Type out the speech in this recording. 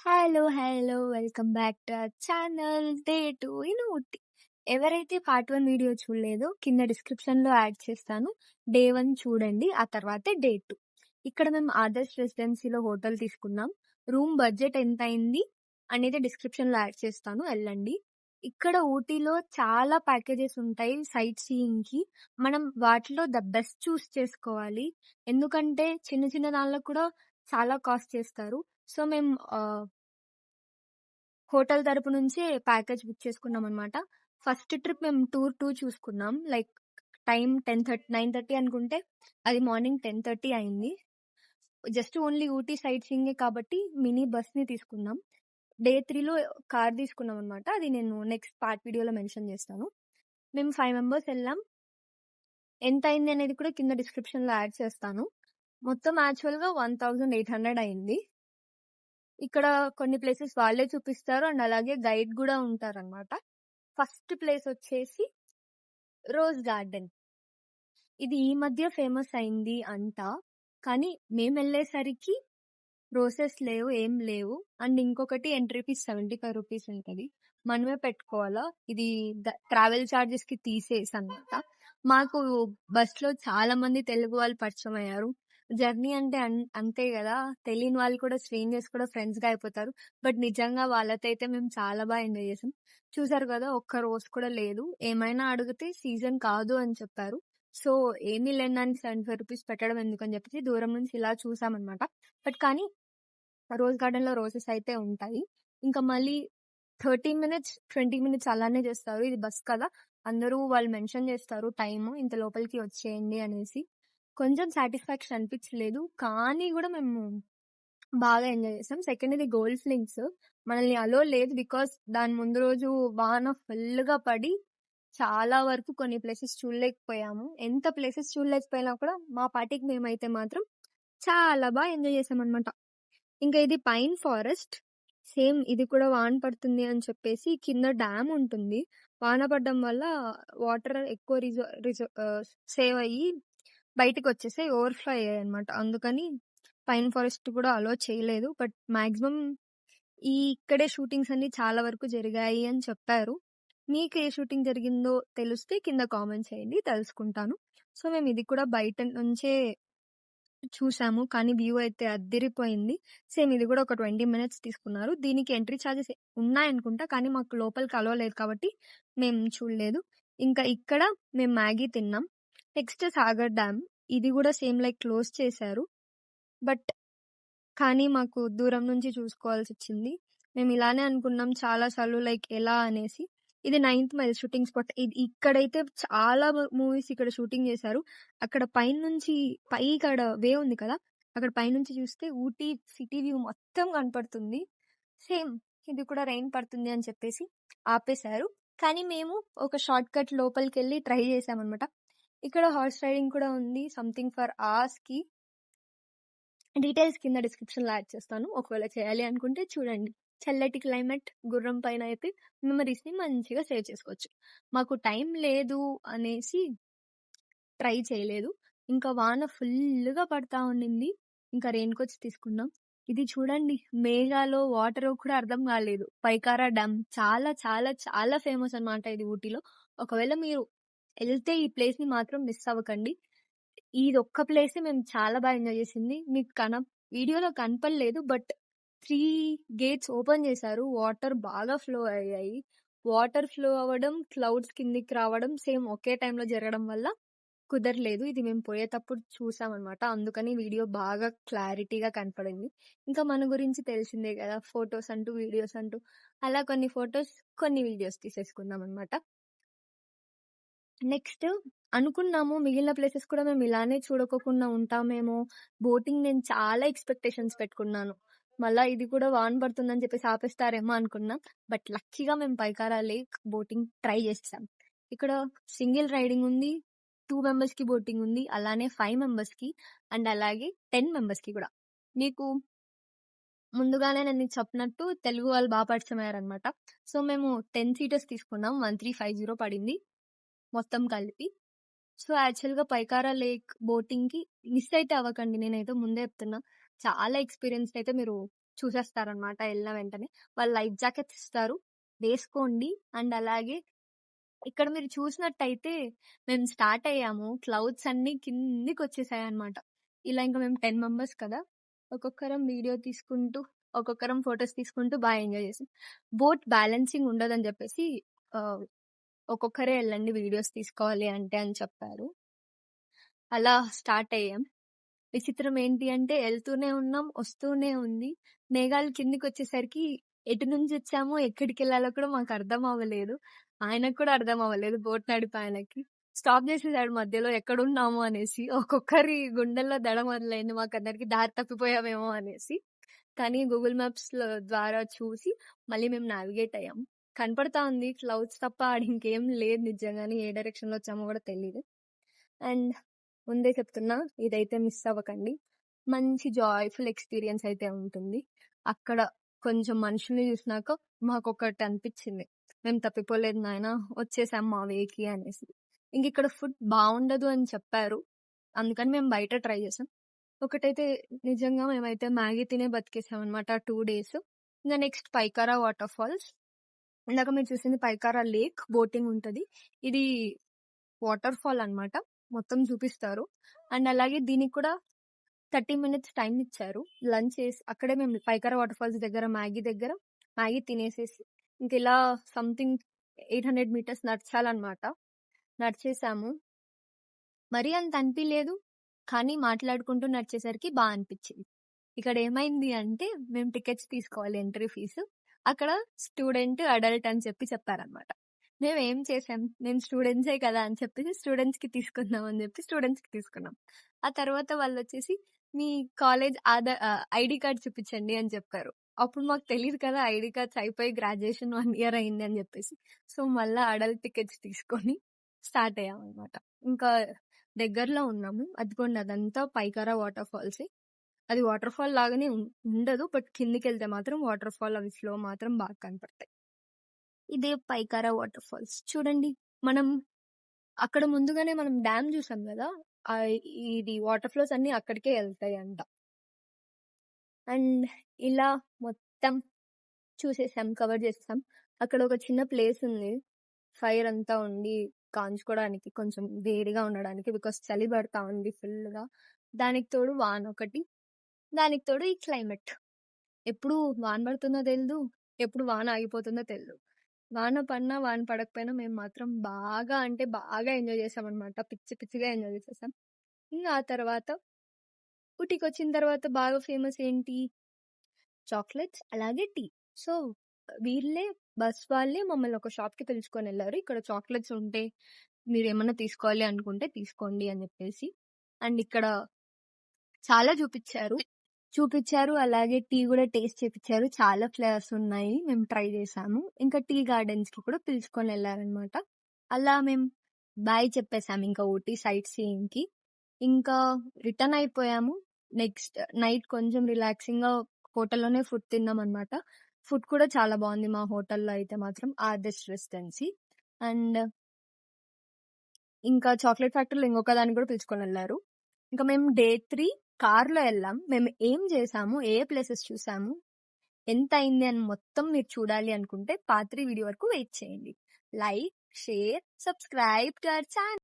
Hello! Hello! Welcome back to our channel day 2 in ఎవరైతే part one video చూడలేదో కింద డిస్క్రిప్షన్‌లో యాడ్ చేస్తాను. డే వన్ చూడండి. ఆ తర్వాతే డే టూ ఇక్కడ మేము ఆదర్శ్ రెసిడెన్సీలో హోటల్ తీసుకున్నాం. రూమ్ బడ్జెట్ ఎంత అయింది అనేది డిస్క్రిప్షన్‌లో యాడ్ చేస్తాను. వెళ్ళండి ఇక్కడ ఊటీలో చాలా ప్యాకేజెస్ ఉంటాయి సైట్ సీయింగ్‌కి. మనం వాటిలో ద బెస్ట్ చూస్ చేసుకోవాలి. ఎందుకంటే చిన్న చిన్న దానిలో కూడా చాలా కాస్ట్ చేస్తారు. సో, మేము హోటల్ తరపు నుంచే ప్యాకేజ్ బుక్ చేసుకున్నాం అనమాట ఫస్ట్ ట్రిప్ మేము టూర్ టూ చూసుకున్నాం. Like time ten thirty nine thirty అనుకుంటే అది మార్నింగ్ 10:30 అయింది. జస్ట్ ఓన్లీ ఊటీ సైట్ సీయింగే కాబట్టి మినీ బస్‌ని తీసుకున్నాం. డే త్రీలో కార్ తీసుకున్నాం అనమాట అది నేను నెక్స్ట్ పార్ట్ వీడియోలో మెన్షన్ చేస్తాను. మేము ఫైవ్ మెంబర్స్ ఎంత అయింది అనేది కూడా కింద డిస్క్రిప్షన్‌లో యాడ్ చేస్తాను. మొత్తం యాక్చువల్‌గా 1800 అయింది. ఇక్కడ కొన్ని ప్లేసెస్ వాళ్ళే చూపిస్తారు. అండ్ అలాగే గైడ్ కూడా ఉంటారనమాట. ఫస్ట్ ప్లేస్ వచ్చేసి రోజ్ గార్డెన్. ఇది ఈ మధ్య ఫేమస్ అయింది అంతా కానీ మేము వెళ్ళేసరికి రోసెస్ లేవు. ఏం లేవు. అండ్ ఇంకొకటి ఎంట్రీ ఫీస్ రూ. 75 ఉంటది. మనమే పెట్టుకోవాలా. ఇది ట్రావెల్ చార్జెస్కి తీసేసి అనమాట మాకు బస్‌లో చాలా మంది తెలుగు వాళ్ళు పరిచయం అయ్యారు జర్నీ అంటే అన్ అంతే కదా తెలియని వాళ్ళు కూడా స్ట్రేంజర్స్ కూడా ఫ్రెండ్స్‌గా అయిపోతారు. బట్ నిజంగా వాళ్ళతో అయితే మేము చాలా బాగా ఎంజాయ్ చేసాం. చూసారు కదా ఒక్క రోజ్ కూడా లేదు. ఏమైనా అడిగితే సీజన్ కాదు అని చెప్పారు. సో, ఏమీ లేని సెవెన్ ఫైవ్ రూపీస్ పెట్టడం ఎందుకని చెప్పేసి దూరం నుంచి ఇలా చూసామన్నమాట బట్ కానీ రోజ్ గార్డెన్లో రోసెస్ అయితే ఉంటాయి. ఇంకా మళ్ళీ 30 మినిట్స్, 20 మినిట్స్ అలానే చేస్తారు. ఇది బస్ కదా! అందరూ వాళ్ళు మెన్షన్ చేస్తారు టైము. ఇంత లోపలికి వచ్చేయండి అనేసి. కొంచెం సాటిస్ఫాక్షన్ అనిపించలేదు. కానీ కూడా మేము బాగా ఎంజాయ్ చేసాం. సెకండ్ ఇది గోల్డ్ ఫ్లింగ్స్ మనల్ని అలో లేదు. బికాస్ దాని ముందు రోజు వాన ఫుల్‌గా పడి చాలా వరకు కొన్ని ప్లేసెస్ చూడలేకపోయాము. ఎంత ప్లేసెస్ చూడలేకపోయినా కూడా మా పార్టీకి మేమైతే మాత్రం చాలా బాగా ఎంజాయ్ చేసామన్నమాట ఇంకా ఇది పైన్ ఫారెస్ట్. సేమ్ ఇది కూడా వాన పడుతుంది అని చెప్పేసి కింద డ్యామ్ ఉంటుంది. వాన పడడం వల్ల వాటర్ ఎక్కువ రిజర్వ్ రిజ సేవ్ అయ్యి బయటికొచ్చేసాయి. ఓవర్‌ఫ్లో అయ్యాయన్నమాట. అందుకని పైన్ ఫారెస్ట్ కూడా అలో చేయలేదు. బట్ మాక్సిమం ఈ ఇక్కడే షూటింగ్స్ అన్నీ చాలా వరకు జరిగాయి అని చెప్పారు. మీకు ఏ షూటింగ్ జరిగిందో తెలిస్తే కింద కామెంట్ చేయండి. తెలుసుకుంటాను. సో, మేము ఇది కూడా బయట నుంచే చూసాము. కానీ వ్యూ అయితే అద్దిరిపోయింది. సేమ్ ఇది కూడా ఒక 20 మినిట్స్ తీసుకున్నారు. దీనికి ఎంట్రీ చార్జెస్ ఉన్నాయనుకుంటా. కానీ మాకు లోపలికి అలో లేదు కాబట్టి మేము చూడలేదు. ఇంకా ఇక్కడ మేము మ్యాగీ తిన్నాం. Next Sagar dam. ఇది కూడా సేమ్ లైక్ క్లోజ్ చేశారు. బట్ కానీ మాకు దూరం నుంచి చూసుకోవాల్సి వచ్చింది మేము ఇలానే అనుకున్నాం చాలా సార్లు లైక్ ఎలా అనేసి. ఇది నైన్త్ మైల్ షూటింగ్ స్పాట్. ఇది ఇక్కడైతే చాలా మూవీస్ ఇక్కడ షూటింగ్ చేశారు. అక్కడ పైనుంచి ఇక్కడ వే ఉంది కదా! అక్కడ పైనుంచి చూస్తే ఊటీ సిటీ వ్యూ మొత్తం కనపడుతుంది. సేమ్ ఇది కూడా రెయిన్ పడుతుంది అని చెప్పేసి ఆపేశారు. కానీ మేము ఒక షార్ట్‌కట్ లోపలికెళ్ళి ట్రై చేసామన్నమాట ఇక్కడ హార్స్ రైడింగ్ కూడా ఉంది. సంథింగ్ ఫర్ అవర్స్‌కి. డీటెయిల్స్ కింద డిస్క్రిప్షన్‌లో యాడ్ చేస్తాను. ఒకవేళ చేయాలి అనుకుంటే చూడండి. చల్లటి క్లైమేట్ గుర్రం పైన అయితే మెమరీస్‌ని మంచిగా సేవ్ చేసుకోవచ్చు. మాకు టైం లేదు అనేసి ట్రై చేయలేదు. ఇంకా వాన ఫుల్లుగా పడతా ఉండింది. ఇంకా రెయిన్ కోచ్ తీసుకున్నాం. ఇది చూడండి మేఘాలో వాటర్ కూడా అర్థం కాలేదు. పైకారా డ్యామ్ చాలా చాలా చాలా ఫేమస్ అనమాట ఇది ఊటీలో. ఒకవేళ మీరు వెళ్తే ఈ ప్లేస్ని మాత్రం మిస్ అవ్వకండి. ఇది ఒక్క ప్లేస్ మేము చాలా బాగా ఎంజాయ్ చేసింది. మీకు కన వీడియోలో కనపడలేదు. బట్ త్రీ గేట్స్ ఓపెన్ చేశారు. వాటర్ బాగా ఫ్లో అయ్యాయి. వాటర్ ఫ్లో అవ్వడం, క్లౌడ్స్ కిందికి రావడం సేమ్ ఒకే టైంలో జరగడం వల్ల కుదరలేదు. ఇది మేము పోయేటప్పుడు చూసామనమాట. అందుకని వీడియో బాగా క్లారిటీగా కనపడింది. ఇంకా మన గురించి తెలిసిందే కదా! ఫొటోస్ అంటూ, వీడియోస్ అంటూ అలా కొన్ని ఫొటోస్ కొన్ని వీడియోస్ తీసేసుకున్నామనమాట. నెక్స్ట్ అనుకున్నాము మిగిలిన ప్లేసెస్ కూడా మేము ఇలానే చూడకోకుండా ఉంటామేమో. బోటింగ్ నేను చాలా ఎక్స్‌పెక్టేషన్స్ పెట్టుకున్నాను. మళ్ళా ఇది కూడా వాన్ పడుతుందని చెప్పేసి ఆపేస్తారేమో అనుకున్నాం బట్ లక్కీగా మేము పైకారా లేక్ బోటింగ్ ట్రై చేసాం ఇక్కడ సింగిల్ రైడింగ్ ఉంది. టూ మెంబర్స్కి బోటింగ్ ఉంది. అలానే ఫైవ్ మెంబర్స్కి అండ్ అలాగే 10 మెంబర్స్‌కి కూడా. మీకు ముందుగానే నేను చెప్పినట్టు తెలుగు వాళ్ళు బా పరిచయమయ్యారనమాట. సో, మేము 10 సీటర్స్ తీసుకున్నాం. 1350 పడింది. మొత్తం కలిపి. సో, యాక్చువల్‌గా పైకారా లేక్ బోటింగ్‌కి మిస్ అయితే అవ్వకండి. నేనైతే ముందే చెప్తున్నా. చాలా ఎక్స్పీరియన్స్ అయితే మీరు చూసేస్తారనమాట వెళ్ళిన వెంటనే. వాళ్ళు లైఫ్ జాకెట్స్ ఇస్తారు. వేసుకోండి. అండ్ అలాగే ఇక్కడ మీరు చూసినట్టయితే మేము స్టార్ట్ అయ్యాము. క్లౌడ్స్ అన్నీ అనమాట ఇలా ఇంకా మేము 10 మెంబర్స్ కదా! ఒక్కొక్కరం వీడియో తీసుకుంటూ, ఒక్కొక్కరం ఫొటోస్ తీసుకుంటూ బాగా ఎంజాయ్ చేసాం. బోట్ బ్యాలెన్సింగ్ ఉండదని చెప్పేసి ఒక్కొక్కరే వెళ్ళండి వీడియోస్ తీసుకోవాలి అంటే అని చెప్పారు. అలా స్టార్ట్ అయ్యాం. విచిత్రం ఏంటి అంటే వెళ్తూనే ఉన్నాం, వస్తూనే ఉంది. మేఘాలు కిందకొచ్చేసరికి ఎటు నుంచి వచ్చాము ఎక్కడికి వెళ్ళాలో కూడా మాకు అర్థం అవ్వలేదు. ఆయనకు కూడా అర్థం అవ్వలేదు బోట్ నడిపి ఆయనకి. స్టాప్ చేసేసాడు మధ్యలో ఎక్కడున్నాము అనేసి. ఒక్కొక్కరి గుండెల్లో దడ మొదలైంది మాకందరికి దారి తప్పిపోయామేమో అనేసి. కానీ గూగుల్ మ్యాప్స్ ద్వారా చూసి మళ్ళీ మేము నావిగేట్ అయ్యాం. కనపడతా ఉంది క్లౌడ్స్ తప్ప ఆడ ఇంకేం లేదు నిజంగానే. ఏ డైరెక్షన్‌లో వచ్చామో కూడా తెలియదు అండ్ ముందే చెప్తున్నా ఇదైతే మిస్ అవ్వకండి. మంచి జాయ్‌ఫుల్ ఎక్స్‌పీరియన్స్ అయితే ఉంటుంది. అక్కడ కొంచెం మనుషుల్ని చూసినాక మాకు ఒకటి అనిపించింది మేము తప్పిపోలేదు నాయనా వచ్చేసాం మా వేకి అనేసి. ఇంకిక్కడ ఫుడ్ బాగుండదు అని చెప్పారు. అందుకని మేము బయట ట్రై చేసాం. ఒకటైతే నిజంగా మేమైతే మ్యాగీ తినే బతికేసాం అనమాట టూ డేస్. ఇంకా నెక్స్ట్ పైకారా వాటర్ ఫాల్స్. ఇందాక మీరు చూసింది పైకారా లేక్ బోటింగ్ ఉంటుంది ఇది వాటర్ ఫాల్ అన్నమాట. మొత్తం చూపిస్తారు. అండ్ అలాగే దీనికి కూడా 30 మినిట్స్ టైం ఇచ్చారు. లంచ్ చేసి అక్కడే మేము పైకారా వాటర్ ఫాల్స్ దగ్గర మ్యాగీ దగ్గర మ్యాగీ తినేసేసి ఇంకిలా సంథింగ్ 800 మీటర్స్ నడచాలన్నమాట. నడిచేసాము. మరీ అంత అనిపించలేదు కానీ మాట్లాడుకుంటూ నడిచేసరికి బాగా అనిపించింది ఇక్కడ ఏమైంది అంటే మేము టికెట్స్ తీసుకోవాలి ఎంట్రీ ఫీజు అక్కడ స్టూడెంట్, అడల్ట్ అని చెప్పి చెప్పారనమాట మేము ఏం చేసాం, మేము స్టూడెంట్సే కదా అని చెప్పేసి స్టూడెంట్స్‌కి తీసుకుందాం అని చెప్పి స్టూడెంట్స్‌కి తీసుకున్నాం. ఆ తర్వాత వాళ్ళు వచ్చేసి మీ కాలేజ్ ఆధార్ ఐడి కార్డ్ చూపించండి అని చెప్పారు. అప్పుడు మాకు తెలియదు కదా ఐడి కార్డ్స్ అయిపోయి గ్రాడ్యుయేషన్ వన్ ఇయర్ అయింది అని చెప్పేసి. సో, మళ్ళీ అడల్ట్ టికెట్స్ తీసుకొని స్టార్ట్ అయ్యామన్నమాట. ఇంకా దగ్గరలో ఉన్నాము. అదిగోండి అదంతా పైకారా వాటర్ ఫాల్సే. అది వాటర్ ఫాల్ లాగానే ఉండదు. బట్ కిందకెళ్తే మాత్రం వాటర్ ఫాల్ అవి ఫ్లో మాత్రం బాగా కనపడతాయి. ఇదే పైకారా వాటర్ ఫాల్స్. చూడండి మనం అక్కడ ముందుగానే మనం డ్యామ్ చూసాం కదా ఇది వాటర్ ఫ్లోస్ అన్ని అక్కడికే వెళ్తాయి అంట అండ్ ఇలా మొత్తం చూసేసాం. కవర్ చేస్తాం అక్కడ ఒక చిన్న ప్లేస్ ఉంది. ఫైర్ అంతా ఉండి కాంచుకోవడానికి కొంచెం వేడిగా ఉండడానికి. బికాస్ చలి పడతా ఉంది ఫుల్‌గా. దానికి తోడు వానొకటి. దానికి తోడు ఈ క్లైమేట్. ఎప్పుడు వాన పడుతుందో తెలియదు ఎప్పుడు వాన ఆగిపోతుందో తెలియదు వాన పడినా, వాన పడకపోయినా మేము మాత్రం బాగా అంటే బాగా ఎంజాయ్ చేసామన్నమాట. పిచ్చి పిచ్చిగా ఎంజాయ్ చేసేసాం. ఇంకా ఆ తర్వాత ఊటీకొచ్చిన తర్వాత బాగా ఫేమస్ ఏంటి? చాక్లెట్స్ అలాగే టీ. సో, వీళ్ళే బస్ వాళ్ళే మమ్మల్ని ఒక షాప్‌కి పిలుచుకొనెళ్ళారు. ఇక్కడ చాక్లెట్స్ ఉంటే మీరేమన్నా తీసుకోవాలి అనుకుంటే తీసుకోండి అని చెప్పేసి. అండ్ ఇక్కడ చాలా చూపించారు చూపించారు అలాగే టీ కూడా టేస్ట్ చేపించారు చాలా ఫ్లేవర్స్ ఉన్నాయి. మేము ట్రై చేసాము. ఇంకా టీ గార్డెన్స్‌కి కూడా పిలుచుకొని వెళ్ళారనమాట అలా మేము బాయ్ చెప్పేసాము ఇంకా ఊటీ సైట్ సీయింగ్కి ఇంకా రిటర్న్ అయిపోయాము. నెక్స్ట్ నైట్ కొంచెం రిలాక్సింగ్‌గా హోటల్‌లోనే ఫుడ్ తిన్నామన్నమాట. ఫుడ్ కూడా చాలా బాగుంది మా హోటల్‌లో అయితే మాత్రం ఆదర్శ్ రెసిడెన్సీ. అండ్ ఇంకా చాక్లెట్ ఫ్యాక్టరీలో ఇంకొక దాన్ని కూడా పిలుచుకొనెళ్ళారు. ఇంకా మేము డే త్రీ కార్‌లో వెళ్ళాం మేము ఏం చేసాము, ఏ ప్లేసెస్ చూసాము, ఎంత అయింది అని మొత్తం మీరు చూడాలి అనుకుంటే పాత్రి వీడియో వరకు వెయిట్ చేయండి. Like, share, subscribe to our channel.